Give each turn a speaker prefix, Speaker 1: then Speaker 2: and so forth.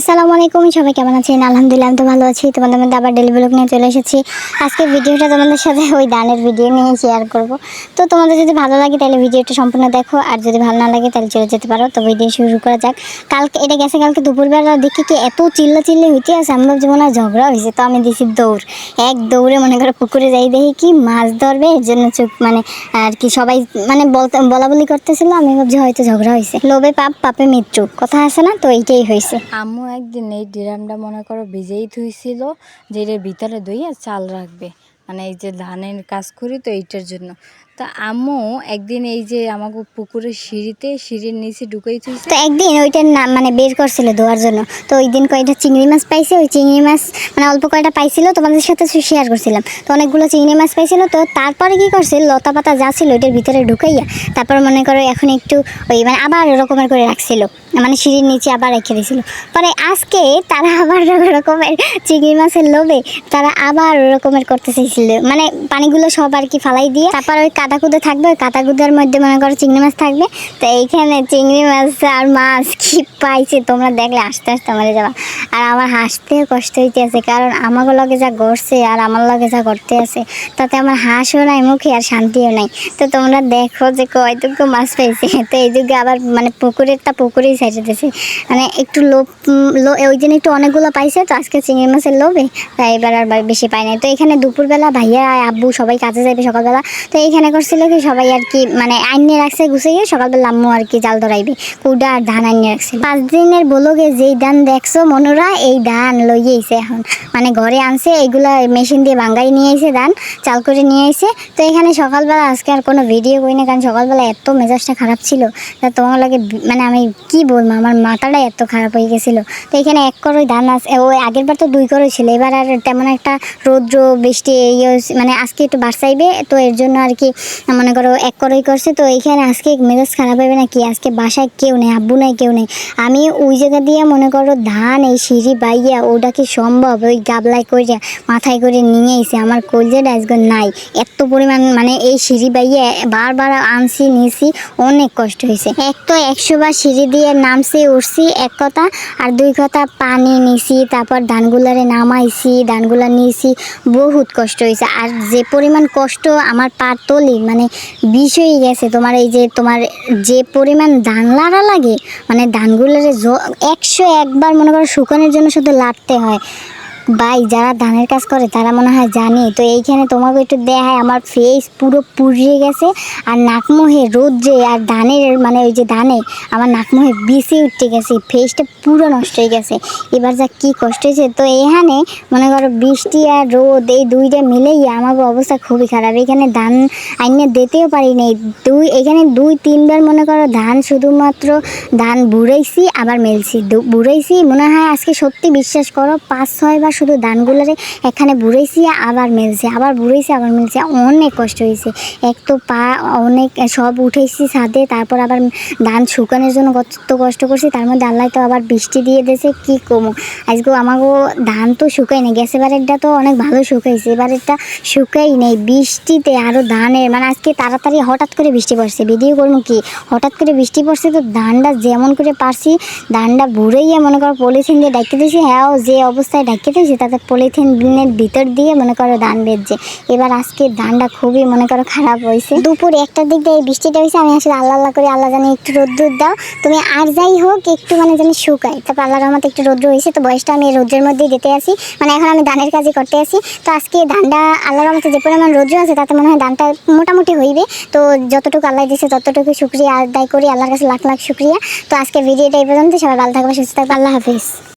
Speaker 1: আসসালামু আলাইকুম, সবাই কেমন আছেন? আলহামদুলিল্লাহ তো ভালো আছি। তোমাদের মধ্যে আবার ডেলি ব্লগ নিয়ে চলে এসেছি। আজকে ভিডিওটা তোমাদের সাথে ওই দানের ভিডিও নিয়ে শেয়ার করব। তো তোমাদের যদি ভালো লাগে, তাহলে ভিডিওটা সম্পূর্ণ দেখো। আর যদি ভালো না লাগে, তাহলে চলে যেতে পারো। তো ভিডিও শুরু করা যাক। কালকে, এটা গেছে কালকে দুপুরবেলা। দেখি কি এত চিল্লা চিল্লি হইতে আছে। আমি ভাবছি মনে ঝগড়া হয়েছে তো আমি দিছি দৌড়। এক দৌড়ে মনে করো পুকুরে যাই দেখি কি মাছ ধরবে। এর জন্য চোখ মানে আর কি সবাই মানে বলা বলি করতেছিল। আমি ভাবছি হয়তো ঝগড়া হয়েছে লোভে পাপ, পাপে মৃত্যু। কথা আছে না? তো এইটাই হয়েছে
Speaker 2: আম্মু একদিন এই ড্রামটা মনে করো ভিজেই থুইছিল যে এর ভিতরে ধুইয়া চাল রাখবে। মানে এই যে ধানের কাজ করি তো এইটার জন্য। একদিন এই যে আমাকে পুকুরের সিঁড়িতে, সিঁড়ির নিচে ঢুকেই
Speaker 1: তো একদিন ওইটার নাম মানে বের করছিল ধোয়ার জন্য। তো ওই দিন চিংড়ি মাছ পাইছে, ওই চিংড়ি মাছ মানে অল্প কয়টা পাইছিল, তোমাদের সাথে শেয়ার করছিলাম। তো অনেকগুলো চিংড়ি মাছ পাইছিল, তো তারপরে কি করছে, লতা পাতা যা ছিল ওইটার ভিতরে ঢুকাইয়া তারপর মনে করো এখন একটু ওই মানে আবার ওরকমের করে রাখছিল। মানে সিঁড়ির নিচে আবার রেখে দিয়েছিল পরে আজকে তারা আবার ওরকমের চিংড়ি মাছের লোভে তারা আবার ওরকমের করতে চাইছিল। মানে পানিগুলো সব আর কি ফালাই দিয়ে তারপর ওই কাদা কুদে থাকবে, ওই কাদা কুদার মধ্যে মনে করো চিংড়ি মাছ থাকবে। তো এইখানে চিংড়ি মাছ আর মাছ কি পাইছে, তোমরা দেখলে আস্তে আস্তে মরে যাবা। আর আমার হাসতেও কষ্ট হইতে আছে কারণ আমাকে লগে যা গড়ছে আর আমার লগে যা করতে আছে, তাতে আমার হাসও নাই, মুখে আর শান্তিও নাই। তো তোমরা দেখো যে কয়টুকু মাছ পাইছে তো এই যুগে আবার মানে পুকুরেরটা পুকুরেই সাইজেতেছে। মানে একটু লোভ লো ওই দিন একটু অনেকগুলো পাইছে, তো আজকে চিংড়ি মাছের লোভে। তাই এবার আর বেশি পাই নাই। তো এখানে দুপুরবেলা ভাইয়া আব্বু সবাই কাজে যাবে সকালবেলা। তো এইখানে করছিল কি, সবাই আর কি মানে আইনে রাখছে গুছে গুছিয়ে সকালবেলা আম্মু আর কি জাল ধরাইবে। কুডা আর ধান আইনে রাখছে। পাঁচ দিনের বলগে যেই ধান দেখছ, মনোরা, এই ধান লইয়েছে এখন। মানে ঘরে আনছে, এইগুলা মেশিন দিয়ে ভাঙ্গাই নিয়ে এসে ধান, চাল করে নিয়ে এসে তো এখানে সকালবেলা আজকে আর কোনো ভিডিও করি না, কারণ সকালবেলা এত মেজাজটা খারাপ ছিল। তা তোমার লাগে মানে আমি কি বলব, আমার মাথাটা এত খারাপ হয়ে গেছিল। তো এখানে এক করোই ধান আছে ওই আগের বার তো দুই করোই ছিল, এবার আর তেমন একটা রৌদ্র, বৃষ্টি ইয়ে মানে আজকে একটু বাড়সাইবে তো এর জন্য আর কি মনে করো এক করোই করছে, তো এইখানে আজকে মেজাজ খারাপ হবে না কি আজকে বাসায় কেউ নেই, আব্বু নাই, কেউ নেই। আমি ওই জায়গা দিয়ে মনে করো ধান, এই সিঁড়ি বাইয়া, ওটা কি সম্ভব? ওই গাবলায় করে মাথায় করে নিয়ে এসে আমার কলজেটা আজকে নাই। এত পরিমাণ মানে এই সিঁড়ি বাইয়া বারবার আনছি নিয়েছি অনেক কষ্ট হয়েছে এক তো একশো বার সিঁড়ি দিয়ে নামছি, উঠছি, এক কথা, আর দুই কথা পানি নিছি, তারপর ধানগুলারে নামাইছি, ধানগুলা নিয়েছি বহুত কষ্ট হয়েছে আর যে পরিমাণ কষ্ট আমার পার পা তলি মানে বিষ হয়ে গেছে। তোমার এই যে তোমার যে পরিমাণ ধান লাড়া লাগে মানে ধানগুলোর একশো একবার মনে করো শুকানোর জন্য শুধু লাড়তে হয়। ভাই, যারা ধানের কাজ করে, তারা মনে হয় জানে। তো এইখানে তোমাকে একটু দেখায় আমার ফেস পুরো পুড়িয়ে গেছে, আর নাকমুহে রোদ্রে আর ধানের মানে ওই যে ধানে, আমার নাকমুহে বিসি উঠতে গেছে ফেসটা পুরো নষ্ট হয়ে গেছে। এবার যা কি কষ্ট হয়েছে, তো এখানে মনে করো বৃষ্টি আর রোদ, এই দুইটা মিলেই আমার অবস্থা খুবই খারাপ। এখানে ধান আইনে দিতেও পারি দুই, এখানে দুই, তিনবার মনে করো ধান শুধুমাত্র ধান বুড়াইছি, আবার মেলছি। বুড়াইছি, মনে হয় আজকে সত্যি বিশ্বাস করো, পাঁচ ছয়বার শুধু ধানগুলোরে এখানে বুড়াইছি, আবার মেলছে, আবার বুড়াইছি, আবার মেলছি। অনেক কষ্ট হয়েছে এক তো পা অনেক সব উঠেছি ছাদে, তারপর আবার ধান শুকানোর জন্য কত কষ্ট করছি, তার মধ্যে আল্লাহ তো আবার বৃষ্টি দিয়ে দিয়েছে, কি কমু? আজকে আমাকেও ধান তো শুকাই নেই গ্যাস এবারেরটা তো অনেক ভালো শুকাইছে, এবারেরটা শুকাই নেই। বৃষ্টিতে আরও ধানের মানে আজকে তাড়াতাড়ি হঠাৎ করে বৃষ্টি পড়ছে, ভিডিও করব কি? হঠাৎ করে বৃষ্টি পড়ছে তো ধানটা যেমন করে পারছি, ধানটা ভুড়েইয়া মনে করো পলিথিন দিয়ে ডাকিয়ে দিয়েছি হ্যাঁ যে অবস্থায় ডাকিয়ে তাতে পলিথিনের ভিতর দিয়ে মনে করো ধান বেজছে এবার আজকে ধানটা খুবই মনে করো খারাপ হয়েছে। দুপুর একটার দিক দিয়ে এই বৃষ্টিটা হয়েছে, আমি আসলে আল্লাহ আল্লাহ করে, আল্লাহ জানি একটু রোদ্দুর দাও। তুমি আর যাই হোক, একটু মানে জানি শুকাই তারপর আল্লাহ রহমতে একটু রৌদ্র হয়েছে, তো বয়সটা আমি রৌদ্রের মধ্যেই দিতে আসি মানে এখন আমি ধানের কাজই করতে আসি তো আজকে ধানটা আল্লাহ রহমতে যে পরিমাণ রোদ্র আছে, তাতে মনে হয় ধানটা মোটামুটি হইবে। তো যতটুকু আল্লাহ দিয়েছে ততটুকু শুক্রিয়া আদায় করি। আল্লাহর কাছে লাখ লাখ শুক্রিয়া। তো আজকে ভিডিওটা এই পর্যন্ত সবাই ভালো থাকবে সুস্থ থাকবে আল্লাহ হাফিজ।